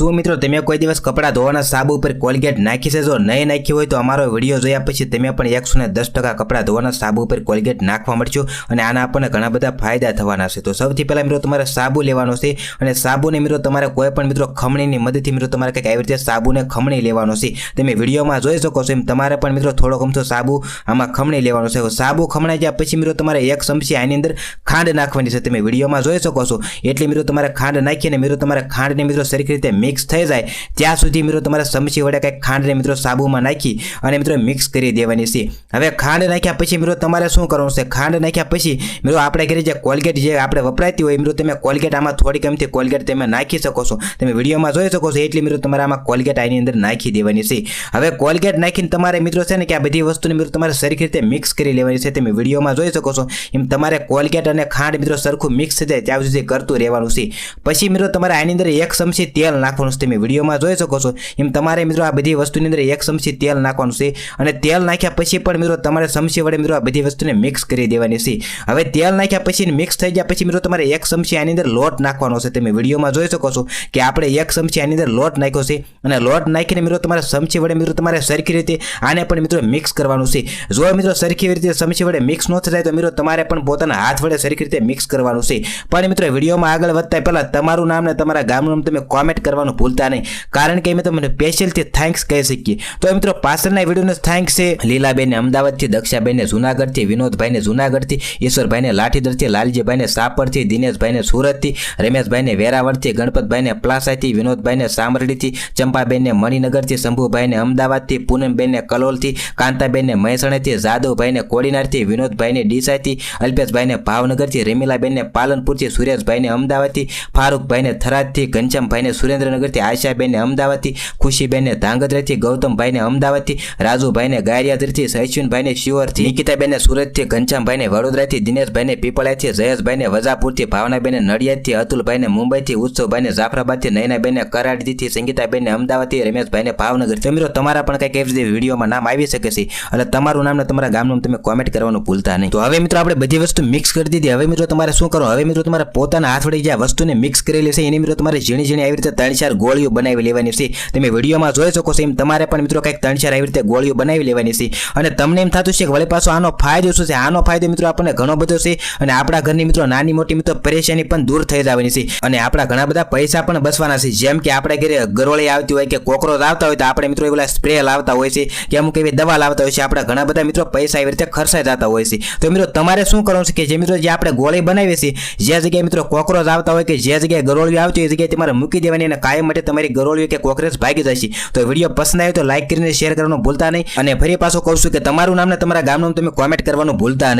શું મિત્રો, તમે કોઈ દિવસ કપડાં ધોવાના સાબુ ઉપર કોલગેટ નાખી છે? જો નહીં નાખી હોય તો અમારો વીડિયો જોયા પછી તમે પણ એકસો ને દસ ટકા કપડાં ધોવાના સાબુ ઉપર કોલગેટ નાખવા મળશો અને આના આપણને ઘણા બધા ફાયદા થવાના છે. તો સૌથી પહેલાં મિત્રો, તમારે સાબુ લેવાનો છે અને સાબુને મિત્રો, તમારે કોઈ પણ મિત્રો ખમણીની મદદથી મિત્રો, તમારે કંઈક આવી રીતે સાબુને ખમણી લેવાનો છે. તમે વિડીયોમાં જોઈ શકો છો એમ તમારે પણ મિત્રો થોડો ગમતો સાબુ આમાં ખમણી લેવાનો છે. સાબુ ખમણાઈ ગયા પછી મિત્રો, તમારે એક ચમચી આની અંદર ખાંડ નાખવાની છે. તમે વિડીયોમાં જોઈ શકો છો. એટલે મિત્રો, તમારે ખાંડ નાખીને મિત્રો, તમારે ખાંડને મિત્રો સરખી રીતે મિક્સ થઈ જાય. ત્યાં સુધી મિત્રો તમારે ચમચી વડે કંઈક ખાંડને મિત્રો સાબુમાં નાખી અને મિત્રો મિક્સ કરી દેવાની છે. હવે ખાંડ નાખ્યા પછી મિત્રો તમારે શું કરવાનું છે? ખાંડ નાખ્યા પછી મિત્રો આપણે ઘરે જે કોલગેટ જે આપણે વપરાતી હોય મિત્રો તમે કોલગેટ આમાં થોડીક એમથી કોલગેટ તમે નાખી શકો છો. તમે વિડીયોમાં જોઈ શકો છો એટલી મિત્રો તમારે આમાં કોલગેટ આની અંદર નાખી દેવાની છે. હવે કોલગેટ નાખીને તમારે મિત્રો છે ને કે આ બધી વસ્તુને મિત્રો તમારે સરખી રીતે મિક્સ કરી લેવાની છે. તમે વિડીયોમાં જોઈ શકો છો એમ તમારે કોલગેટ અને ખાંડ મિત્રો સરખું મિક્સ થઈ જાય ત્યાં સુધી કરતું રહેવાનું છે. પછી મિત્રો તમારે આની અંદર એક ચમચી તેલ નાખવાનું છે તમે વિડીયોમાં જોઈ શકો છો. એમ તમારે મિત્રો આ બધી વસ્તુની અંદર એક ચમચી તેલ નાખવાનું છે અને તેલ નાખ્યા પછી પણ મિત્રો તમારે ચમચી વડે મિત્રો આ બધી વસ્તુને મિક્સ કરી દેવાની છે. હવે તેલ નાખ્યા પછી મિક્સ થઈ ગયા પછી મિત્રો તમારે એક ચમચી આની અંદર લોટ નાખવાનો છે. તમે વિડીયોમાં જોઈ શકો છો કે આપણે એક ચમચી આની અંદર લોટ નાખ્યો છે અને લોટ નાખીને મિત્રો તમારે ચમચી વડે મિત્રો તમારે સરખી રીતે આને પણ મિત્રો મિક્સ કરવાનું છે. જો મિત્રો સરખી રીતે ચમચી વડે મિક્સ ન થાય તો મિત્રો તમારે પણ પોતાના હાથ વડે સરખી રીતે મિક્સ કરવાનું છે. પણ મિત્રો વિડીયોમાં આગળ વધતા પહેલાં તમારું નામ ને તમારા ગામનું નામ તમે કોમેન્ટ કરવાનું ભૂલતા નહીં. કારણ કે અમે તમને સ્પેશિયલથી થેન્ક્સ કહી શકીએ. તો મિત્રો પાછળના વિડીયોને થેન્ક્સ છે. લીલાબેનને અમદાવાદથી દક્ષાબેનને જુનાગઢથી, વિનોદભાઈને જુનાગઢથી, ઈશ્વરભાઈને લાઠીદરથી લાલજીભાઈને સાપરથી, દિનેશભાઈને સુરતથી, રમેશભાઈને વેરાવળથી, ગણપતભાઈને પ્લાસાથી, વિનોદભાઈને સામરડીથી, ચંપાબેનને મણિનગરથી, શંભુભાઈને અમદાવાદથી, પૂનમબેનને કલોલથી, કાંતાબેનને મહેસાણાથી, જાદવભાઈને કોડીનારથી, વિનોદભાઈને ડીસાથી અલ્પેશભાઈને ભાવનગરથી, રેમીલાબેનને પાલનપુરથી, સુરેશભાઈને અમદાવાદથી, ફારૂકભાઈને થરાદથી, ઘનશ્યામભાઈને સુરેન્દ્રનગરથી આશાબેનને અમદાવાદથી ખુશીબેનને ધાંગધ્રાથી, ગૌતમભાઈને અમદાવાદથી, રાજુભાઈને ગારિયાદરથી અશ્વિનભાઈને શિવરથી નિકિતાબેનને સુરતથી, ઘનશ્યામભાઈને વડોદરાથી, દિનેશભાઈને પીપળાથી, જયેશભાઈને વજાપુરથી, ભાવનાબેને નડિયાદથી, અતુલભાઈને મુંબઈથી, ઉત્સવભાઈને જાફરાબાદથી નયનાબેનને કરાડીથી સંગીતાબેનને અમદાવાદથી, રમેશભાઈને ભાવનગરથી. મિત્રો, તમારા પણ કંઈક એવી વિડીયોમાં નામ આવી શકે છે, એટલે તમારું નામ ને તમારા ગામનું તમે કોમેન્ટ કરવાનું ભૂલતા નહીં. તો હવે મિત્રો, આપણે બધી વસ્તુ મિક્સ કરી દીધી. હવે મિત્રો, તમારે શું કરો હવે મિત્રો, તમારે પોતાના હાથ વડે જે વસ્તુને મિક્સ કરેલી છે, એની મિત્રો, તમારે ઝીણી ઝીણી આવી રીતે ચાર ગોળીઓ બનાવી લેવાની છે. તમે વિડીયોમાં જોઈ શકો છો એમ તમારે પણ મિત્રો કંઈક ત્રણ ચાર આવી રીતે ગોળીઓ બનાવી લેવાની છે. અને તમને એમ થતું છે કે વળી પાછો આનો ફાયદો શું છે? આનો ફાયદો મિત્રો આપણને ઘણો બધો છે અને આપણા ઘરની મિત્રો નાની મોટી મિત્રો પરેશાની પણ દૂર થઈ જવાની છે. અને આપણા ઘણા બધા પૈસા પણ બચવાના છે. જેમ કે આપણે ઘરે ગરોળી આવતી હોય કે કોકરોચ આવતા હોય તો આપણે મિત્રો એવા સ્પ્રે લાવતા હોય છે કે અમુક એવી દવા લાવતા હોય છે. આપણા ઘણા બધા મિત્રો પૈસા એવી રીતે ખર્ચાઈ જતા હોય છે. તો મિત્રો તમારે શું કરવાનું છે કે જે મિત્રો જે આપણે ગોળી બનાવીએ છીએ જે જગ્યાએ મિત્રો કોકરોચ આવતા હોય કે જે જગ્યાએ ગરોળી આવતી હોય એ જગ્યાએ તમારે મૂકી દેવાની અને કાયમ માટે તમારી ગરોળીઓ કે કોકરેચ ભાગી જશે તો વીડિયો પસંદ આવ્યો તો લાઈક કરીને શેર કરવાનું ભૂલતા નહીં. અને ફરી પાછો કહું છું કે તમારું નામ ને તમારા ગામનું તમે કોમેન્ટ કરવાનું ભૂલતા નહીં.